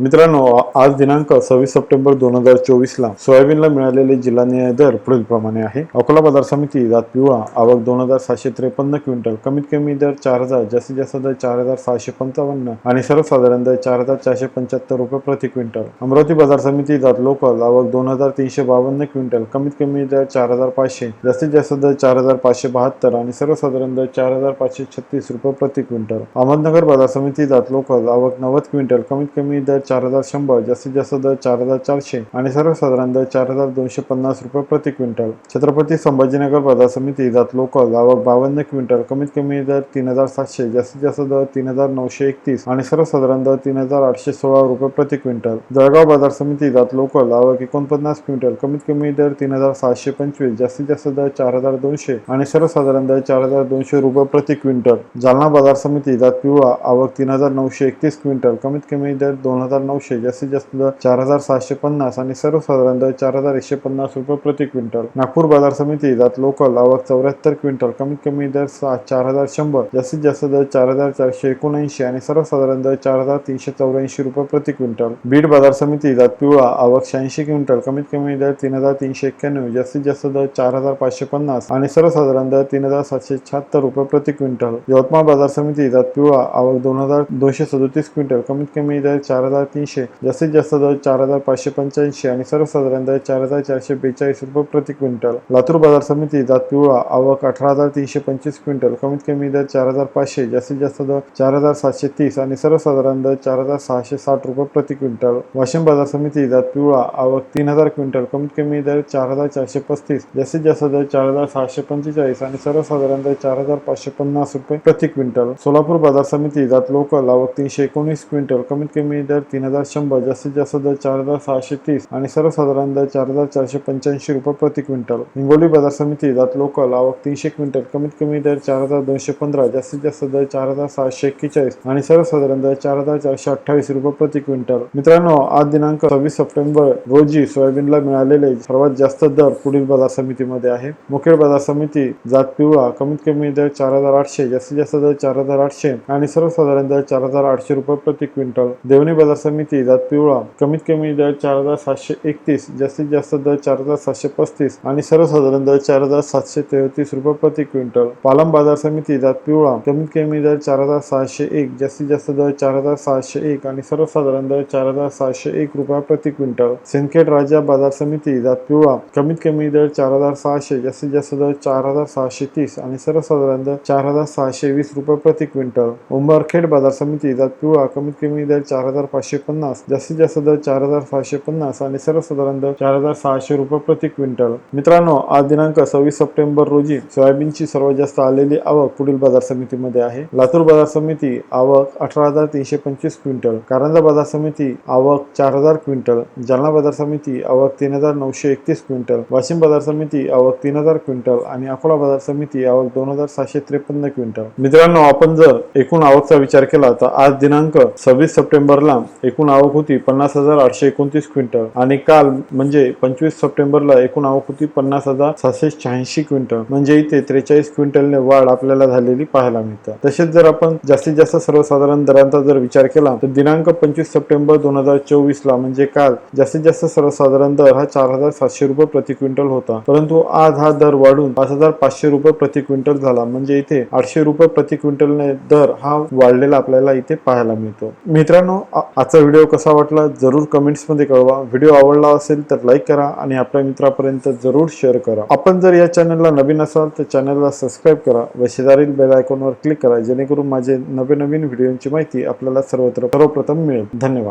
मित्रांनो आज दिनांक सव्वीस सप्टेंबर दोन हजार चोवीस ला सोयाबीनला मिळालेले जिल्हा न्याय दर पुढील प्रमाणे आहे. अकोला बाजार समिती जात पिवळा आवक दोन हजार सातशे त्रेपन्न क्विंटल कमीत कमी दर चार हजार जास्तीत जास्त दर चार हजार सहाशे पंचावन्न आणि सर्वसाधारण दर चार हजार चारशे पंच्याहत्तर रुपये प्रति क्विंटल. अमरावती बाजार समिती जात लोकल आवक दोन हजार तीनशे बावन्न क्विंटल कमीत कमी दर चार हजार पाचशे जास्तीत जास्त दर चार हजार पाचशे बहात्तर आणि सर्वसाधारण दर चार हजार पाचशे छत्तीस रुपये प्रति क्विंटल. अहमदनगर बाजार समिती जात लोकल आवक नव्वद क्विंटल कमीत कमी दर चार हजार शंभर जास्तीत जास्त दर चार हजार चारशे आणि सर्वसाधारण दर चार हजार दोनशे पन्नास रुपये प्रति क्विंटल. छत्रपती संभाजीनगर बाजार समिती जात लोकल आवक बावन्न क्विंटल कमीत कमी दर तीन हजार सातशे जास्तीत जास्त दर तीन हजार नऊशे एकतीस आणि सर्वसाधारण दर तीन हजार आठशे सोळा रुपये प्रति क्विंटल. जळगाव बाजार समिती जात लोकल आवक एकोणपन्नास क्विंटल कमीत कमी दर तीन हजार सहाशे पंचवीस जास्तीत जास्त दर चार हजार दोनशे आणि सर्वसाधारण दर चार हजार दोनशे रुपये प्रति क्विंटल. जालना बाजार समिती जात पिवळा आवक तीन हजार नऊशे एकतीस क्विंटल कमीत कमी दर दोन हजार नऊशे जास्तीत जास्त चार हजार सहाशे पन्नास आणि सर्वसाधारण दर चार हजार एकशे पन्नास रुपये प्रति क्विंटल. नागपूर बाजार समिती जात लोकल आवक चौऱ्याहत्तर क्विंटल कमीत कमी दर सहा चार हजार शंभर जास्तीत जास्त दर चार हजार चारशे एकोणऐंशी आणि सर्वसाधारण दर चार हजार तीनशे चौऱ्याऐंशी रुपये प्रति क्विंटल. बीड बाजार समिती जात पिवळा आवक शहाऐंशी क्विंटल कमीत कमी दर तीन हजार तीनशे एक्क्याण्णव जास्तीत जास्त दर चार हजार पाचशे पन्नास आणि सर्वसाधारण दर तीन हजार सातशे शहात्तर रुपये प्रति क्विंटल. यवतमाळ बाजार समिती जात पिवळा आवक दोन हजार दोनशे सदोतीस क्विंटल कमीत कमी दर चार हजार तीनशे. जास्तीत जास्त दर चार हजार पाचशे पंच्याऐंशी आणि सर्वसाधारण दर चार हजार चारशे बेचाळीस रुपये प्रति क्विंटल. लातूर बाजार समिती जात पिवळा आवक अठरा हजार तीनशे पंचवीस क्विंटल. कमीत कमी दर चार हजार पाचशे जास्तीत जास्त दर चार हजार सातशे तीस आणि सर्वसाधारण दर चार हजार सहाशे साठ रुपये प्रति क्विंटल. वाशिम बाजार समिती जात पिवळा आवक तीन हजार क्विंटल. कमीत कमी दर चार हजार चारशे पस्तीस जास्तीत जास्त दर चार हजार सहाशे पंचेचाळीस आणि सर्वसाधारण दर चार हजार पाचशे पन्नास रुपये प्रति क्विंटल. सोलापूर बाजार समिती जात लोकल आवक तीनशे एकोणीस क्विंटल. कमीत कमी दर तीन हजार शंभर जास्तीत जास्त दर चार हजार सहाशे तीस आणि सर्वसाधारण दर चार हजार चारशे पंच्याऐंशी रुपये प्रति क्विंटल. हिंगोली बाजार समिती जात लोकल आवक तीनशे क्विंटल कमीत कमी दर चार हजार दोनशे पंधरा जास्तीत जास्त दर चार हजार सहाशे एक्केचाळीस आणि सर्वसाधारण दर चार हजार चारशे अठ्ठावीस रुपये प्रति क्विंटल. मित्रांनो आज दिनांक सव्वीस सप्टेंबर रोजी सोयाबीनला मिळालेले सर्वात जास्त दर पुढील बाजार समितीमध्ये आहे. मुखेड बाजार समिती जात पिवळा कमीत कमी दर चार हजार आठशे जास्तीत जास्त दर चार हजार आठशे आणि सर्वसाधारण दर चार हजार आठशे रुपये प्रति क्विंटल. देवणी बाजार समिती जात पिवळा कमीत कमी दर चार हजार सातशे एकतीस जास्तीत जास्त दर चार हजार सातशे पस्तीस आणि सर्वसाधारण दर चार हजार सातशे तेहतीस रुपये प्रति क्विंटल पालम बाजार समिती जात पिवळा कमीत कमी दर चार हजार सहाशे एक जास्तीत जास्त दर चार हजार सहाशे एक आणि सर्वसाधारण दर चार हजार सहाशे एक रुपया प्रति क्विंटल सिंदखेड राजा बाजार समिती जात पिवळा कमीत कमी दर चार हजार सहाशे जास्तीत जास्त दर चार हजार सहाशे तीस आणि सर्वसाधारण दर चार हजार सहाशे वीस रुपये प्रति क्विंटल उंबरखेड बाजार समिती जात पिवळा कमीत कमी दर चार हजार पाचशे पन्नास. जास्तीत जास्त दर चार हजार सहाशे पन्नास आणि सर्वसाधारण दर चार हजार सहाशे रुपये प्रति क्विंटल. मित्रांनो आज दिनांक सव्वीस सप्टेंबर रोजी सोयाबीनची सर्वात जास्त आलेली आवक पुढील बाजार समितीमध्ये आहे. लातूर बाजार समिती आवक अठरा हजार तीनशे पंचवीस क्विंटल. कारंजा बाजार समिती आवक चार हजार क्विंटल. जालना बाजार समिती आवक तीन हजार नऊशे एकतीस क्विंटल. वाशिम बाजार समिती आवक तीन हजार क्विंटल आणि अकोला बाजार समिती आवक दोन हजार सहाशे त्रेपन्न क्विंटल. मित्रांनो आपण जर एकूण आवकचा विचार केला तर आज दिनांक सव्वीस सप्टेंबरला एकूण आवक होती पन्नास हजार आठशे एकोणतीस क्विंटल. आणि काल म्हणजे पंचवीस सप्टेंबरला एकूण आवक होती पन्नास हजार सातशे शहाऐंशी क्विंटल. म्हणजे इथे त्रेचाळीस क्विंटलने वाढ आपल्याला झालेली पाहायला मिळतं. तसेच जर आपण जास्तीत जास्त सर्वसाधारण दरांचा जर विचार केला तर दिनांक पंचवीस सप्टेंबर दोन हजार चोवीस ला म्हणजे काल जास्तीत जास्त सर्वसाधारण दर हा चार हजार सातशे रुपये प्रति क्विंटल होता. परंतु आज हा दर वाढून पाच हजार पाचशे रुपये प्रति क्विंटल झाला. म्हणजे इथे आठशे रुपये प्रति क्विंटलने दर हा वाढलेला आपल्याला इथे पाहायला मिळतो. मित्रांनो आजचा व्हिडिओ कसा वाटला जरूर कमेंट्समध्ये कळवा. व्हिडिओ आवडला असेल तर लाईक करा आणि आपल्या मित्रापर्यंत जरूर शेअर करा. आपण जर या चॅनलला नवीन असाल तर चॅनलला सबस्क्राईब करा व शेजारील बेल आयकॉनवर क्लिक करा जेणेकरून माझे नवे नवीन व्हिडिओची माहिती आपल्याला सर्वत्र सर्वप्रथम मिळेल. धन्यवाद.